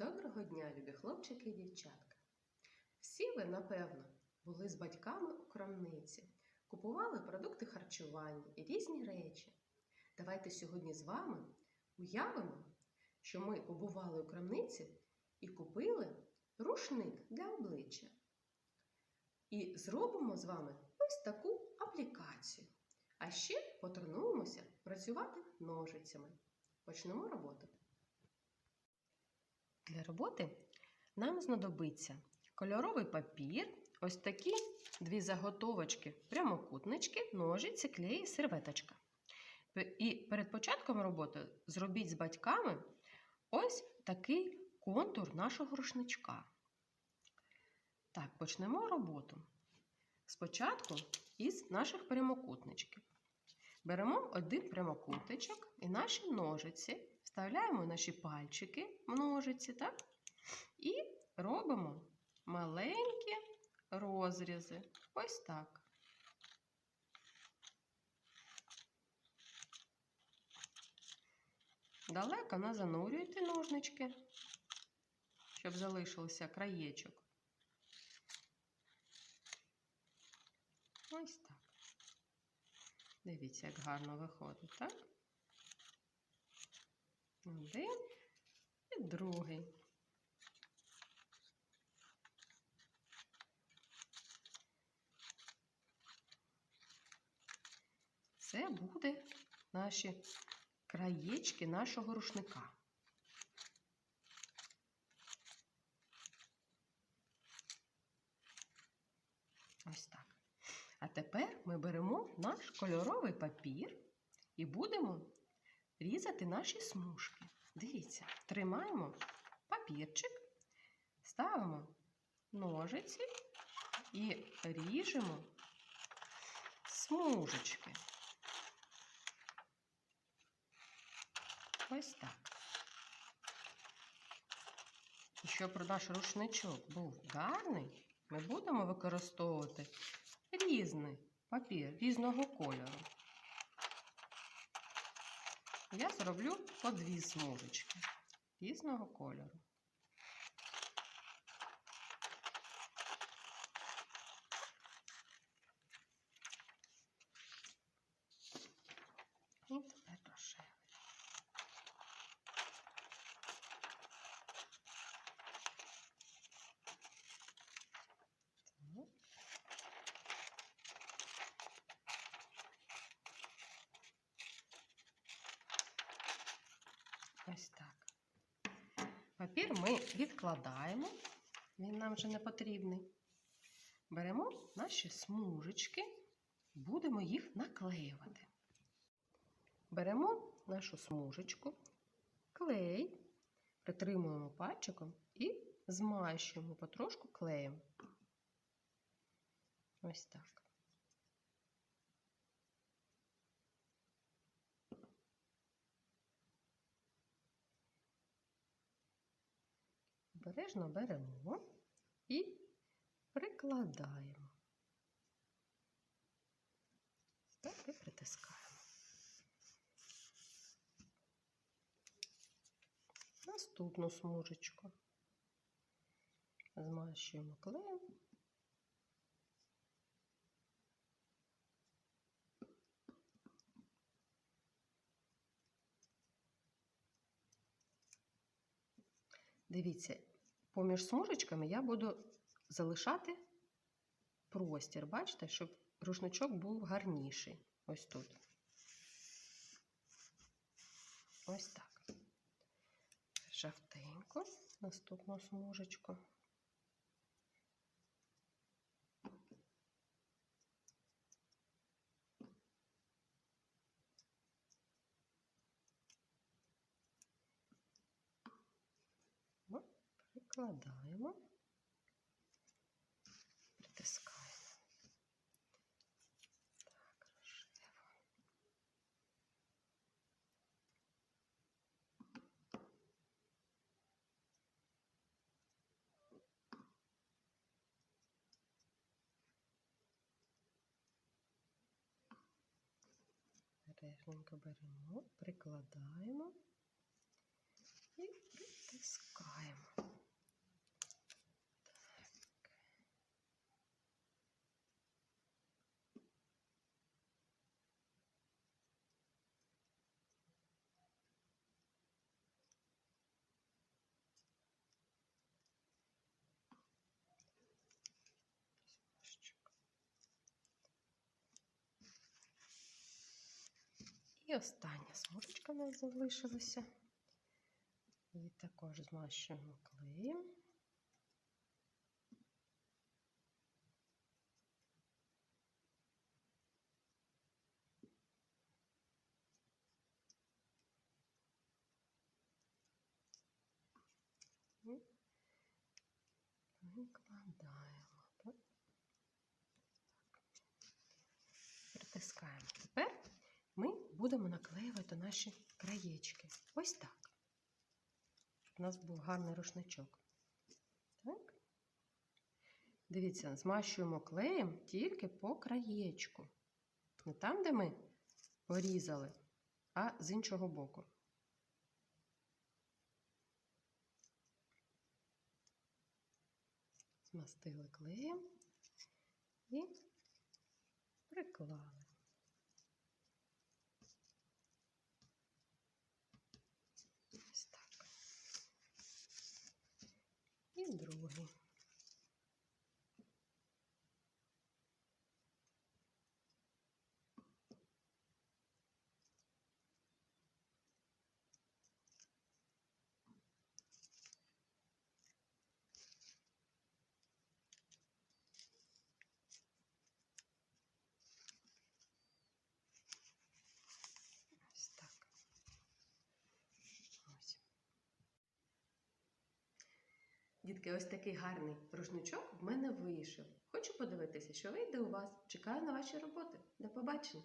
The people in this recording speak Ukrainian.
Доброго дня, любі хлопчики і дівчатка. Всі ви, напевно, були з батьками у крамниці, купували продукти харчування і різні речі. Давайте сьогодні з вами уявимо, що ми побували у крамниці і купили рушник для обличчя. І зробимо з вами ось таку аплікацію. А ще потренуємося працювати ножицями. Почнемо роботу. Для роботи нам знадобиться кольоровий папір, ось такі дві заготовочки, прямокутнички, ножиці, клей, серветочка. І перед початком роботи зробіть з батьками ось такий контур нашого рушничка. Так, почнемо роботу. Спочатку із наших прямокутничків. Беремо один прямокутничок і наші ножиці, вставляємо наші пальчики в так? І робимо маленькі розрізи. Ось так. Далеко не занурюйте ножнички, щоб залишився краєчок. Ось так. Дивіться, як гарно виходить, так? Один і другий. Це буде наші краєчки нашого рушника. Ось так. А тепер ми беремо наш кольоровий папір і будемо різати наші смужки. Дивіться, тримаємо папірчик, ставимо ножиці і ріжемо смужечки. Ось так. І щоб наш рушничок був гарний, ми будемо використовувати різний папір різного кольору. Я зроблю по дві смужечки різного кольору. І тепер рожевий. Так. Ось так. Папір ми відкладаємо, він нам вже не потрібний. Беремо наші смужечки, будемо їх наклеювати. Беремо нашу смужечку, клей, притримуємо пальчиком і змащуємо потрошку клеєм. Ось так. Обережно беремо і прикладаємо. Так і притискаємо. Наступну смужечку змащуємо клеєм. Дивіться, поміж смужечками я буду залишати простір, бачите, щоб рушничок був гарніший. Ось тут. Ось так. Жовтенько, наступну смужечку. Прикладаємо, притискаємо. Так, рожево. Бережненько беремо, прикладаємо і притискаємо. І остання смужечка в нас залишилася. Її також змащуємо клеєм. Викладаємо. Притискаємо. Будемо наклеювати наші краєчки. Ось так. У нас був гарний рушничок. Так. Дивіться, змащуємо клеєм тільки по краєчку. Не там, де ми порізали, а з іншого боку. Змастили клеєм і приклали. Ось так. І другий. Ось так. Ось. Дітки, ось такий гарний рушничок в мене вийшов. Хочу подивитися, що вийде у вас. Чекаю на ваші роботи. До побачення!